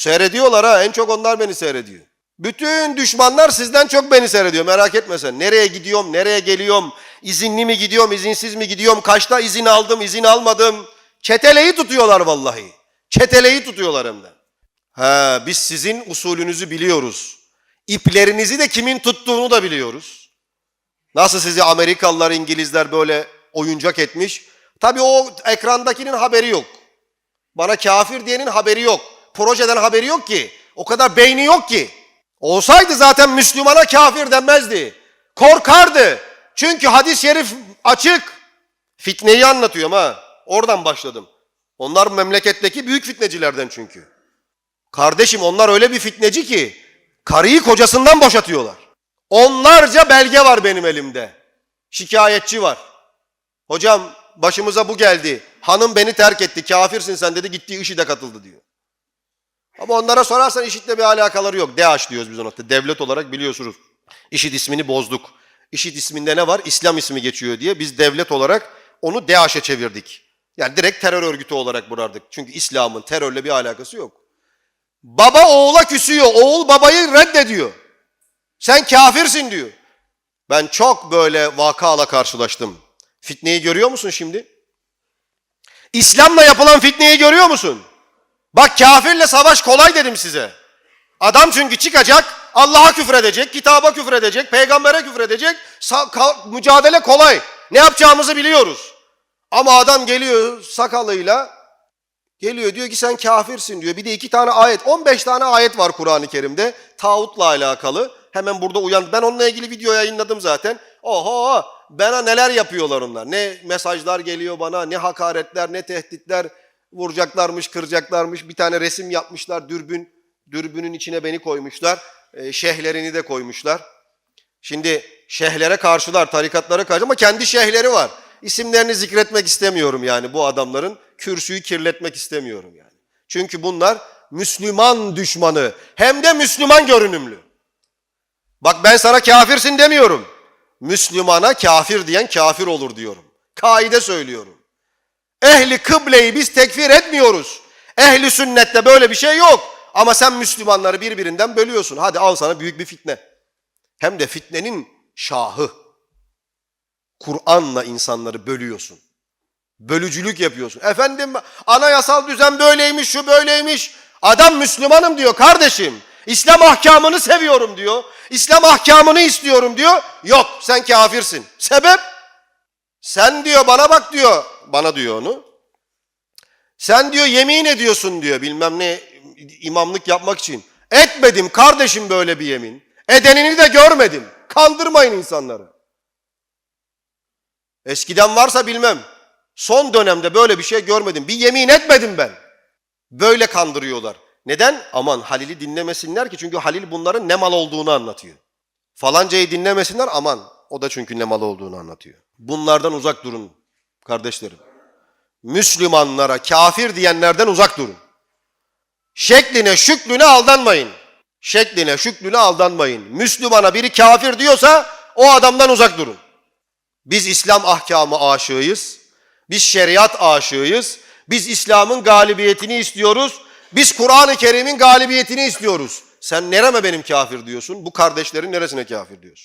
Seyrediyorlar ha. En çok onlar beni seyrediyor. Bütün düşmanlar sizden çok beni seyrediyor. Merak etme sen. Nereye gidiyorum, nereye geliyorum? İzinli mi gidiyorum, izinsiz mi gidiyorum? Kaçta izin aldım, izin almadım? Çeteleyi tutuyorlar vallahi. Çeteleyi tutuyorlar hem de. Ha, biz sizin usulünüzü biliyoruz. İplerinizi de kimin tuttuğunu da biliyoruz. Nasıl sizi Amerikalılar, İngilizler böyle oyuncak etmiş. Tabii o ekrandakinin haberi yok. Bana kafir diyenin haberi yok. Projeden haberi yok ki. O kadar beyni yok ki. Olsaydı zaten Müslümana kafir denmezdi. Korkardı. Çünkü hadis-i şerif açık. Fitneyi anlatıyorum ha. Oradan başladım. Onlar memleketteki büyük fitnecilerden çünkü. Kardeşim onlar öyle bir fitneci ki karıyı kocasından boşatıyorlar. Onlarca belge var benim elimde. Şikayetçi var. Hocam başımıza bu geldi. Hanım beni terk etti. Kafirsin sen dedi. Gitti IŞİD'e katıldı diyor. Ama onlara sorarsan IŞİD'le bir alakaları yok. DAEŞ diyoruz biz ona. Devlet olarak biliyorsunuz. IŞİD ismini bozduk. IŞİD isminde ne var? İslam ismi geçiyor diye biz devlet olarak onu DAEŞ'e çevirdik. Yani direkt terör örgütü olarak burardık. Çünkü İslam'ın terörle bir alakası yok. Baba oğula küsüyor. Oğul babayı reddediyor. Sen kafirsin diyor. Ben çok böyle vakayla karşılaştım. Fitneyi görüyor musun şimdi? İslam'la yapılan fitneyi görüyor musun? Bak kafirle savaş kolay dedim size. Adam çünkü çıkacak, Allah'a küfredecek, kitaba küfredecek, peygambere küfredecek. Mücadele kolay. Ne yapacağımızı biliyoruz. Ama adam geliyor sakalıyla, geliyor diyor ki sen kafirsin diyor. Bir de iki tane ayet, 15 tane ayet var Kur'an-ı Kerim'de. Tağutla alakalı. Hemen burada uyandı. Ben onunla ilgili video yayınladım zaten. Oho bana neler yapıyorlar onlar. Ne mesajlar geliyor bana, ne hakaretler, ne tehditler. Vuracaklarmış, kıracaklarmış. Bir tane resim yapmışlar, dürbün. Dürbünün içine beni koymuşlar. E, şehlerini de koymuşlar. Şimdi şeyhlere karşılar, tarikatlara karşı ama kendi şeyhleri var. İsimlerini zikretmek istemiyorum yani bu adamların. Kürsüyü kirletmek istemiyorum yani. Çünkü bunlar Müslüman düşmanı. Hem de Müslüman görünümlü. Bak ben sana kafirsin demiyorum. Müslümana kafir diyen kafir olur diyorum. Kaide söylüyorum. Ehli kıbleyi biz tekfir etmiyoruz. Ehli sünnette böyle bir şey yok. Ama sen Müslümanları birbirinden bölüyorsun. Hadi al sana büyük bir fitne. Hem de fitnenin şahı. Kur'an'la insanları bölüyorsun. Bölücülük yapıyorsun. Efendim anayasal düzen böyleymiş, şu böyleymiş. Adam Müslümanım diyor kardeşim. İslam ahkamını seviyorum diyor. İslam ahkamını istiyorum diyor. Yok sen kafirsin. Sebep? Sen diyor bana bak diyor. Bana diyor onu. Sen diyor yemin ediyorsun diyor bilmem ne imamlık yapmak için. Etmedim kardeşim böyle bir yemin. Edenini de görmedim. Kandırmayın insanları. Eskiden varsa bilmem. Son dönemde böyle bir şey görmedim. Bir yemin etmedim ben. Böyle kandırıyorlar. Neden? Aman Halil'i dinlemesinler ki çünkü Halil bunların ne mal olduğunu anlatıyor. Falancayı dinlemesinler aman o da çünkü ne mal olduğunu anlatıyor. Bunlardan uzak durun kardeşlerim. Müslümanlara kafir diyenlerden uzak durun. Şekline şüklüne aldanmayın. Şekline şüklüne aldanmayın. Müslümana biri kafir diyorsa o adamdan uzak durun. Biz İslam ahkamı aşığıyız. Biz şeriat aşığıyız. Biz İslam'ın galibiyetini istiyoruz. Biz Kur'an-ı Kerim'in galibiyetini istiyoruz. Sen nereme benim kafir diyorsun? Bu kardeşlerin neresine kafir diyorsun?